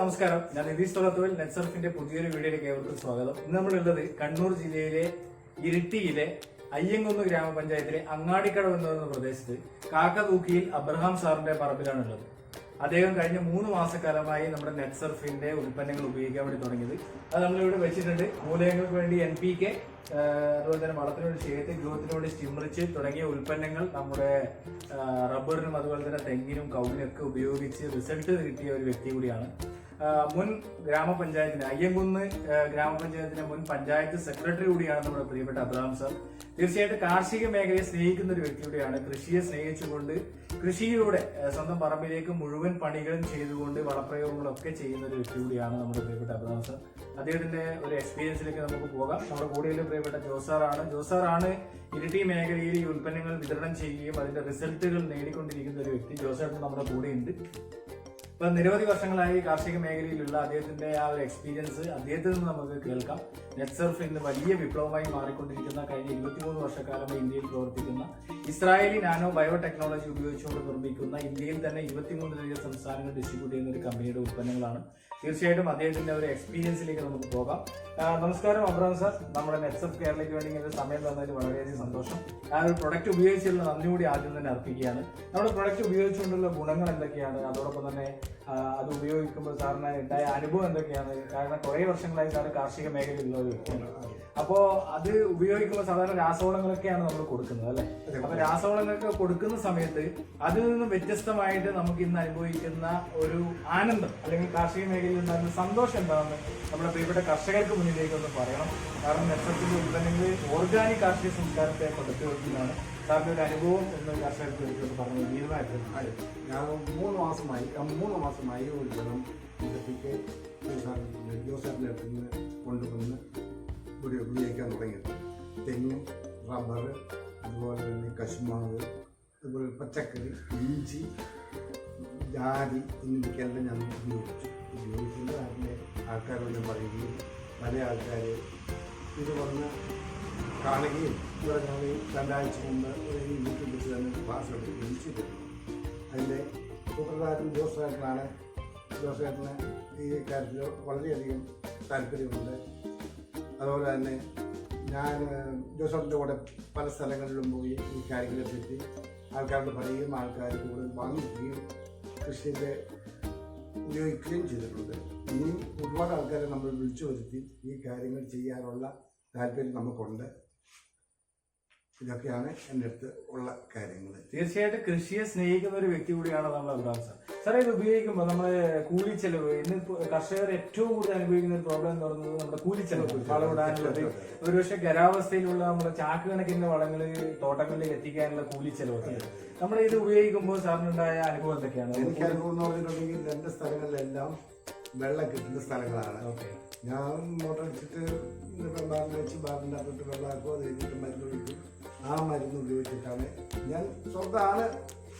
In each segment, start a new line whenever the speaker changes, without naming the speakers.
നമസ്കാരം. ഞാൻ നിതീഷ് തൊളത്തുവൽ നെറ്റ്സർഫിന്റെ പുതിയൊരു വീഡിയോയിലേക്ക് ഏവർക്കും സ്വാഗതം. ഇന്ന് നമ്മളുള്ളത് കണ്ണൂർ ജില്ലയിലെ ഇരിട്ടിയിലെ അയ്യങ്കുന്ന് ഗ്രാമപഞ്ചായത്തിലെ അങ്ങാടിക്കടവ് എന്ന് പറയുന്ന പ്രദേശത്ത് കാക്കതൂക്കിയിൽ അബ്രഹാം സാറിന്റെ പറമ്പിലാണ് ഉള്ളത് അദ്ദേഹം കഴിഞ്ഞ മൂന്ന് മാസക്കാലമായി നമ്മുടെ നെറ്റ്സർഫിന്റെ ഉൽപ്പന്നങ്ങൾ ഉപയോഗിക്കാൻ വേണ്ടി തുടങ്ങിയത്. അത് നമ്മളിവിടെ വെച്ചിട്ടുണ്ട്. മൂലകങ്ങൾക്ക് വേണ്ടി എൻ പി കെ അതുപോലെ തന്നെ വളത്തിന് വേണ്ടി ക്ഷേത്ര ഗ്രോത്തിന് വേണ്ടി സ്റ്റിമറിച്ച് തുടങ്ങിയ ഉൽപ്പന്നങ്ങൾ നമ്മുടെ റബ്ബറിനും അതുപോലെ തന്നെ തെങ്ങിനും കൗങ്ങിനൊക്കെ ഉപയോഗിച്ച് റിസൾട്ട് കിട്ടിയ ഒരു വ്യക്തി കൂടിയാണ്. മുൻ ഗ്രാമപഞ്ചായത്തിന് അയ്യങ്കുന്ന് ഗ്രാമപഞ്ചായത്തിന്റെ മുൻ പഞ്ചായത്ത് സെക്രട്ടറി കൂടിയാണ് നമ്മുടെ പ്രിയപ്പെട്ട അബ്രഹാം സാർ. തീർച്ചയായിട്ടും കാർഷിക മേഖലയെ സ്നേഹിക്കുന്ന ഒരു വ്യക്തി കൂടിയാണ് കൃഷിയെ സ്നേഹിച്ചുകൊണ്ട് കൃഷിയിലൂടെ സ്വന്തം പറമ്പിലേക്ക് മുഴുവൻ പണികളും ചെയ്തുകൊണ്ട് വളപ്രയോഗങ്ങളൊക്കെ ചെയ്യുന്ന ഒരു വ്യക്തി കൂടിയാണ് നമ്മുടെ പ്രിയപ്പെട്ട അബ്രഹാം സാർ. അദ്ദേഹത്തിന്റെ ഒരു എക്സ്പീരിയൻസിലേക്ക് നമുക്ക് പോകാം. നമ്മുടെ കൂടെയുള്ള പ്രിയപ്പെട്ട ജോസാറാണ് ജോസാറാണ് ഇരിട്ടി മേഖലയിൽ ഈ ഉൽപ്പന്നങ്ങൾ വിതരണം ചെയ്യുകയും അതിന്റെ റിസൾട്ടുകൾ നേടിക്കൊണ്ടിരിക്കുന്ന ഒരു വ്യക്തി. ജോസാറിന് നമ്മുടെ കൂടെയുണ്ട്. ഇപ്പൊ നിരവധി വർഷങ്ങളായി കാർഷിക മേഖലയിലുള്ള അദ്ദേഹത്തിന്റെ ആ ഒരു എക്സ്പീരിയൻസ് അദ്ദേഹത്തിൽ നിന്ന് നമുക്ക് കേൾക്കാം. നെറ്റ്സർഫ് ഇന്ന് വലിയ വിപ്ലവമായി മാറിക്കൊണ്ടിരിക്കുന്ന കഴിഞ്ഞ ഇരുപത്തിമൂന്ന് വർഷക്കാലമായി ഇന്ത്യയിൽ പ്രവർത്തിക്കുന്ന ഇസ്രായേലി നാനോ ബയോടെക്നോളജി ഉപയോഗിച്ചുകൊണ്ട് നിർമ്മിക്കുന്ന ഇന്ത്യയിൽ തന്നെ ഇരുപത്തിമൂന്നിലധികം സംസ്ഥാനങ്ങൾ ഡിസ്ട്രിബ്യൂട്ട് ചെയ്യുന്ന ഒരു കമ്പനിയുടെ ഉൽപ്പന്നങ്ങളാണ്. തീർച്ചയായിട്ടും അദ്ദേഹത്തിന്റെ ഒരു എക്സ്പീരിയൻസിലേക്ക് നമുക്ക് പോകാം. നമസ്കാരം അബ്രാം സാർ. നമ്മുടെ നെറ്റ്സപ്പ് കേരളയ്ക്ക് വേണ്ടി ഇങ്ങനെ സമയം തന്നതിൽ വളരെയധികം സന്തോഷം. ആ ഒരു പ്രൊഡക്റ്റ് ഉപയോഗിച്ചുള്ള നന്ദി കൂടി ആദ്യം തന്നെ അർപ്പിക്കുകയാണ്. നമ്മുടെ പ്രൊഡക്റ്റ് ഉപയോഗിച്ചുകൊണ്ടുള്ള ഗുണങ്ങൾ എന്തൊക്കെയാണ്? അതോടൊപ്പം തന്നെ അത് ഉപയോഗിക്കുമ്പോൾ സാറിന് ഉണ്ടായ അനുഭവം എന്തൊക്കെയാണ്? കാരണം കുറേ വർഷങ്ങളായി സാറ് കാർഷിക മേഖലയിലുള്ള ഒരു വ്യക്തിയാണ്. അപ്പോ അത് ഉപയോഗിക്കുമ്പോൾ സാധാരണ രാസവളങ്ങളൊക്കെയാണ് നമ്മൾ കൊടുക്കുന്നത് അല്ലേ? അപ്പോൾ രാസവളങ്ങളൊക്കെ കൊടുക്കുന്ന സമയത്ത് അതിൽ നിന്ന് വ്യത്യസ്തമായിട്ട് നമുക്ക് ഇന്ന് അനുഭവിക്കുന്ന ഒരു ആനന്ദം അല്ലെങ്കിൽ കാർഷിക മേഖലയിൽ ഉണ്ടാകുന്ന സന്തോഷം എന്താണെന്ന് നമ്മുടെ പ്രിയപ്പെട്ട കർഷകർക്ക് മുന്നിലേക്ക് ഒന്ന് പറയണം. കാരണം നെസത്തിന്റെ ഉൽപ്പന്നങ്ങൾ ഓർഗാനിക് കാർഷിക സംസ്കാരത്തെ കൊടുത്തു വെക്കുന്നതാണ് സാറിന്റെ ഒരു അനുഭവം എന്ന് കർഷകർക്ക് വേണ്ടി പറഞ്ഞു
അതെ. ഞാൻ മൂന്ന് മാസമായി മൂന്ന് മാസമായി ഒരു ജനം ഇതൊക്കെ അടുത്ത് നിന്ന് കൊണ്ടുവന്ന് ഇവിടെ ഉപയോഗിക്കാൻ തുടങ്ങിയത് തെങ്ങ് റബ്ബർ അതുപോലെ തന്നെ കശുമാവ് അതുപോലെ പച്ചക്കറി ഇഞ്ചി ജാതി എന്നിവയ്ക്കെല്ലാം ഞാൻ ഉപയോഗിച്ചു. ഉപയോഗിക്കുന്ന ആൾക്കാരോട് പറയുകയും പല ആൾക്കാർ ഇത് വന്ന് കാണുകയും ഇവിടെ രണ്ടാഴ്ച മുമ്പ് ഒരു യൂട്യൂബിൽ തന്നെ ക്ലാസ് എടുക്കുകയും ചെയ്തിരുന്നു അതിന്റെ സുപ്രധാനം ജോസേട്ടനാണ് ജോസേട്ടന് ഈ കാര്യത്തിൽ വളരെയധികം താല്പര്യമുണ്ട്. അതുപോലെ തന്നെ ഞാൻ ജോസേട്ടന്റെ കൂടെ പല സ്ഥലങ്ങളിലും പോയി ഈ കാര്യങ്ങളെ പറ്റി ആൾക്കാരോട് പറയുകയും ആൾക്കാർ കൂടുതൽ വാങ്ങിക്കുകയും കൃഷിയുടെ ഉപയോഗിക്കുകയും ചെയ്തിട്ടുണ്ട്. ഇനിയും ഒരുപാട് ആൾക്കാരെ നമ്മൾ വിളിച്ചു വരുത്തി ഈ കാര്യങ്ങൾ ചെയ്യാനുള്ള താല്പര്യം നമുക്കുണ്ട്. ഇതൊക്കെയാണ് എന്റെ അടുത്ത് ഉള്ള കാര്യങ്ങൾ
തീർച്ചയായിട്ടും കൃഷിയെ സ്നേഹിക്കുന്ന ഒരു വ്യക്തി കൂടിയാണ് നമ്മൾ അബ്രാം സാർ. സാറേ ഇത് ഉപയോഗിക്കുമ്പോൾ നമ്മൾ കൂലി ചെലവ് ഇന്ന് കർഷകർ ഏറ്റവും കൂടുതൽ അനുഭവിക്കുന്ന ഒരു പ്രോബ്ലം എന്ന് പറയുന്നത് നമ്മുടെ കൂലി ചെലവ് വളമിടാനുള്ളത് ഒരുപക്ഷെ ഖരാവസ്ഥയിലുള്ള നമ്മുടെ ചാക്ക് കണക്കിന് വളങ്ങൾ തോട്ടങ്ങളിലേക്ക് എത്തിക്കാനുള്ള കൂലി ചെലവ് നമ്മൾ ഇത് ഉപയോഗിക്കുമ്പോൾ സാറിനുണ്ടായ അനുഭവം എന്തൊക്കെയാണ്?
എനിക്ക് അനുഭവം എന്ന് പറഞ്ഞിട്ടുണ്ടെങ്കിൽ രണ്ട് സ്ഥലങ്ങളിലെല്ലാം വെള്ളം കിട്ടുന്ന സ്ഥലങ്ങളാണ്. ഞാൻ മോട്ടർ വെച്ചിട്ട് വെള്ളം ബാറിൽ വെച്ച് ബാറിന്റെ അകത്തോട്ട് വെള്ളമാക്കും അത് കഴിഞ്ഞിട്ട് മരുന്ന് ഒഴിക്കും. ആ മരുന്ന് ഉപയോഗിച്ചിട്ടാണ് ഞാൻ സ്വന്തമാണ്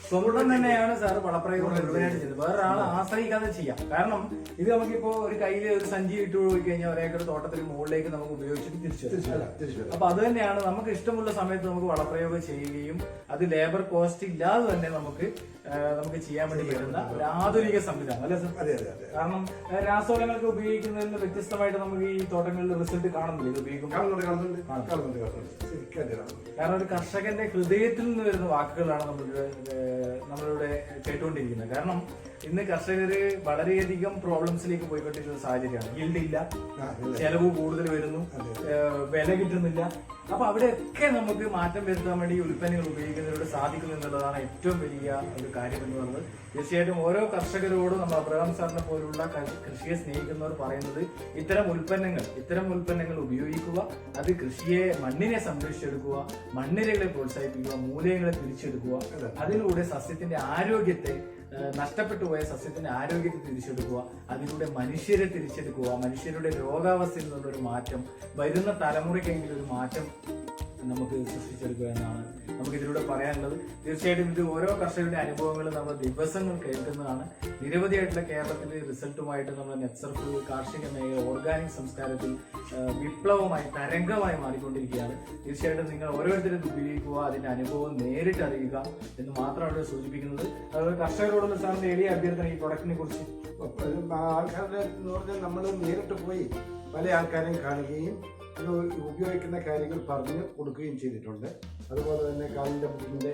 സ്വന്തം തന്നെയാണ് സാർ വളപ്രയോഗം ചെയ്തത് വേറൊരാളെ ആശ്രയിക്കാതെ ചെയ്യാം. കാരണം ഇത് നമുക്കിപ്പോ ഒരു കയ്യിൽ ഒരു സഞ്ചി ഇട്ട് പോയി കഴിഞ്ഞാൽ ഒരേക്കർ തോട്ടത്തിന് മുകളിലേക്ക് നമുക്ക് ഉപയോഗിച്ചിട്ട് തിരിച്ചു അപ്പൊ അത് തന്നെയാണ് നമുക്ക് ഇഷ്ടമുള്ള സമയത്ത് നമുക്ക് വളപ്രയോഗം ചെയ്യുകയും അത് ലേബർ കോസ്റ്റ് ഇല്ലാതെ തന്നെ നമുക്ക് നമുക്ക് ചെയ്യാൻ വേണ്ടി പറ്റുന്ന ഒരു ആധുനിക സംവിധാനം അല്ലെ സർ?
അതെ അതെ അതെ.
കാരണം രാസവളങ്ങൾക്ക് ഉപയോഗിക്കുന്നതിൽ വ്യത്യസ്തമായിട്ട് നമുക്ക് ഈ തോട്ടങ്ങളിൽ റിസൾട്ട് കാണുന്നില്ല? ഇത് ഉപയോഗിക്കുമ്പോൾ
കാണുന്നുണ്ട് കാണുന്നുണ്ട്. കാണുന്നുണ്ട് കാണുന്നുണ്ട്. ശരിക്കും കാണുന്നുണ്ട്.
കാരണം ഒരു കർഷകന്റെ ഹൃദയത്തിൽ നിന്ന് വരുന്ന വാക്കുകളാണ് നമ്മളിവിടെ ഏഹ്, നമ്മളിവിടെ കേട്ടുകൊണ്ടിരിക്കുന്നത്. കാരണം ഇന്ന് കർഷകര് വളരെയധികം പ്രോബ്ലംസിലേക്ക് പോയിക്കൊണ്ടിരിക്കുന്ന സാഹചര്യമാണ്. ഇല്ല ചെലവ് കൂടുതൽ വരുന്നു വില കിട്ടുന്നില്ല. അപ്പൊ അവിടെയൊക്കെ നമുക്ക് മാറ്റം വരുത്താൻ വേണ്ടി ഈ ഉൽപ്പന്നങ്ങൾ ഉപയോഗിക്കുന്നതിലൂടെ സാധിക്കുന്നു എന്നുള്ളതാണ് ഏറ്റവും വലിയ ഒരു കാര്യം എന്ന് പറയുന്നത്. തീർച്ചയായിട്ടും ഓരോ കർഷകരോടും നമ്മൾ അബ്രഹാം സാറിനെ പോലുള്ള കൃഷിയെ സ്നേഹിക്കുന്നവർ പറയുന്നത് ഇത്തരം ഉൽപ്പന്നങ്ങൾ ഇത്തരം ഉൽപ്പന്നങ്ങൾ ഉപയോഗിക്കുക അത് കൃഷിയെ മണ്ണിനെ സംരക്ഷിച്ചെടുക്കുക മണ്ണിരകളെ പ്രോത്സാഹിപ്പിക്കുക മൂലയങ്ങളെ തിരിച്ചെടുക്കുക അതിലൂടെ സസ്യത്തിന്റെ ആരോഗ്യത്തെ നഷ്ടപ്പെട്ടു പോയ സസ്യത്തിന്റെ ആരോഗ്യത്തെ തിരിച്ചെടുക്കുക അതിലൂടെ മനുഷ്യരെ തിരിച്ചെടുക്കുക മനുഷ്യരുടെ രോഗാവസ്ഥയിൽ നിന്നുള്ളൊരു മാറ്റം വരുന്ന തലമുറയ്ക്കെങ്കിലും ഒരു മാറ്റം നമുക്ക് സൃഷ്ടിച്ചെടുക്കുക എന്നാണ് നമുക്ക് ഇതിലൂടെ പറയാനുള്ളത്. തീർച്ചയായിട്ടും ഇത് ഓരോ കർഷകരുടെ അനുഭവങ്ങൾ നമ്മൾ ദിവസങ്ങൾ കേൾക്കുന്നതാണ്. നിരവധിയായിട്ടുള്ള കേരളത്തിലെ റിസൾട്ടുമായിട്ട് നമ്മൾ നെറ്റ്സർഫ് കാർഷിക മേഖല ഓർഗാനിക് സംസ്കാരത്തിൽ വിപ്ലവമായി തരംഗമായി മാറിക്കൊണ്ടിരിക്കുകയാണ്. തീർച്ചയായിട്ടും നിങ്ങൾ ഓരോരുത്തരും ഉപയോഗിക്കുക അതിന്റെ അനുഭവം നേരിട്ട് അറിയുക എന്ന് മാത്രമാണ് സൂചിപ്പിക്കുന്നത്. അതുപോലെ കർഷകരോടുള്ള സാറിന്റെ എളിയ അഭ്യർത്ഥന ഈ പ്രൊഡക്റ്റിനെ കുറിച്ച്.
ആൾക്കാരുടെ എന്ന് പറഞ്ഞാൽ നമ്മൾ നേരിട്ട് പോയി പല ആൾക്കാരെയും കാണുകയും ഉപയോഗിക്കുന്ന കാര്യങ്ങൾ പറഞ്ഞ് കൊടുക്കുകയും ചെയ്തിട്ടുണ്ട്. അതുപോലെ തന്നെ കാലിന്റെ മുട്ടിന്റെ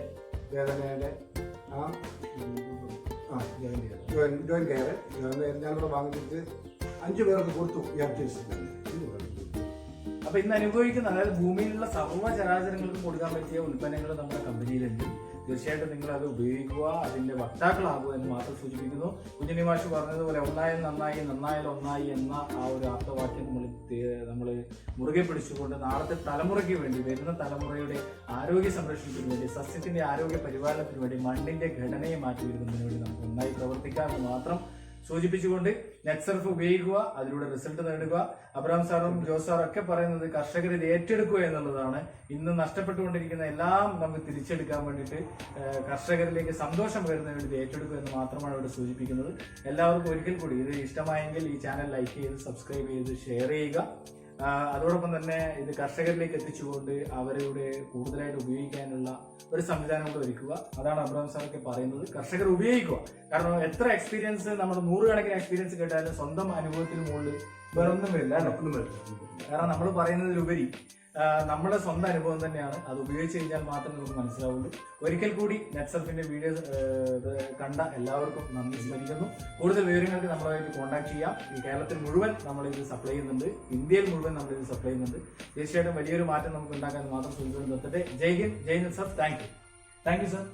വേദനയുടെ ആ ആ ജോയിൻ കെയർ ഞാനിവിടെ വാങ്ങിച്ചിട്ട് അഞ്ച് പേർക്ക് കൊടുത്തു.
അപ്പൊ ഇന്ന് അനുഭവിക്കുന്ന അതായത് ഭൂമിയിലുള്ള സർവ ചരാചരങ്ങൾക്കും കൊടുക്കാൻ പറ്റിയ ഉൽപ്പന്നങ്ങൾ നമ്മുടെ കമ്പനിയിലുണ്ട്. തീർച്ചയായിട്ടും നിങ്ങൾ അത് ഉപയോഗിക്കുക അതിന്റെ വക്താക്കളാകുക എന്ന് മാത്രം സൂചിപ്പിക്കുന്നു. കുഞ്ഞുണ്ണി മാഷ് പറഞ്ഞതുപോലെ ഒന്നായാൽ നന്നായി നന്നായാൽ ഒന്നായി എന്ന ആ ഒരു ആപ്തവാക്യം നമ്മൾ നമ്മൾ മുറുകെ പിടിച്ചുകൊണ്ട് നാളത്തെ തലമുറയ്ക്ക് വേണ്ടി വരുന്ന തലമുറയുടെ ആരോഗ്യ സംരക്ഷണത്തിന് വേണ്ടി സസ്യത്തിന്റെ ആരോഗ്യ പരിപാലനത്തിന് വേണ്ടി മണ്ണിന്റെ ഘടനയെ മാറ്റി വരുന്നതിന് വേണ്ടി നമുക്ക് നന്നായി പ്രവർത്തിക്കാമെന്ന് മാത്രം സൂചിപ്പിച്ചുകൊണ്ട് നെറ്റ്സർഫ് ഉപയോഗിക്കുക അതിലൂടെ റിസൾട്ട് നേടുക. അബ്രഹാം സാറും ജോസ് സാറും ഒക്കെ പറയുന്നത് കർഷകർ ഇത് ഏറ്റെടുക്കുക എന്നുള്ളതാണ്. ഇന്ന് നഷ്ടപ്പെട്ടുകൊണ്ടിരിക്കുന്ന എല്ലാം നമുക്ക് തിരിച്ചെടുക്കാൻ വേണ്ടിയിട്ട് കർഷകരിലേക്ക് സന്തോഷം വരുന്ന വേണ്ടി ഏറ്റെടുക്കുക എന്ന് മാത്രമാണ് ഇവിടെ സൂചിപ്പിക്കുന്നത്. എല്ലാവർക്കും ഒരിക്കൽ കൂടി ഇത് ഇഷ്ടമായെങ്കിൽ ഈ ചാനൽ ലൈക്ക് ചെയ്ത് സബ്സ്ക്രൈബ് ചെയ്ത് ഷെയർ ചെയ്യുക. അതോടൊപ്പം തന്നെ ഇത് കർഷകരിലേക്ക് എത്തിച്ചുകൊണ്ട് അവരുടെ കൂടുതലായിട്ട് ഉപയോഗിക്കാനുള്ള ഒരു സംവിധാനം കൂടെ ഒരുക്കുക. അതാണ് അബ്രഹാം സാറൊക്കെ പറയുന്നത്. കർഷകർ ഉപയോഗിക്കുക. കാരണം എത്ര എക്സ്പീരിയൻസ് നമ്മുടെ നൂറുകണക്കിന് എക്സ്പീരിയൻസ് കേട്ടാലും സ്വന്തം അനുഭവത്തിന് മുകളിൽ വേറൊന്നും വരില്ല കാരണം നമ്മൾ പറയുന്നതിലുപരി നമ്മുടെ സ്വന്തം അനുഭവം തന്നെയാണ്. അത് ഉപയോഗിച്ച് കഴിഞ്ഞാൽ മാത്രമേ നമുക്ക് മനസ്സിലാവുള്ളൂ. ഒരിക്കൽ കൂടി നെറ്റ്സെൽഫിന്റെ വീഡിയോസ് കണ്ട എല്ലാവർക്കും നന്ദി സ്മരിക്കുന്നു കൂടുതൽ വിവരങ്ങൾക്ക് നമ്മളായിട്ട് കോൺടാക്ട് ചെയ്യാം. ഈ കേരളത്തിൽ മുഴുവൻ നമ്മൾ ഇത് സപ്ലൈ ചെയ്യുന്നുണ്ട്. ഇന്ത്യയിൽ മുഴുവൻ നമ്മൾ ഇത് സപ്ലൈ ചെയ്യുന്നുണ്ട്. തീർച്ചയായിട്ടും വലിയൊരു മാറ്റം നമുക്ക് ഉണ്ടാക്കാൻ മാത്രം സൂചിപ്പിക്കുന്നു നിർത്തട്ടെ. Jai Hind Jai Netsurf thank you. Thank you sir.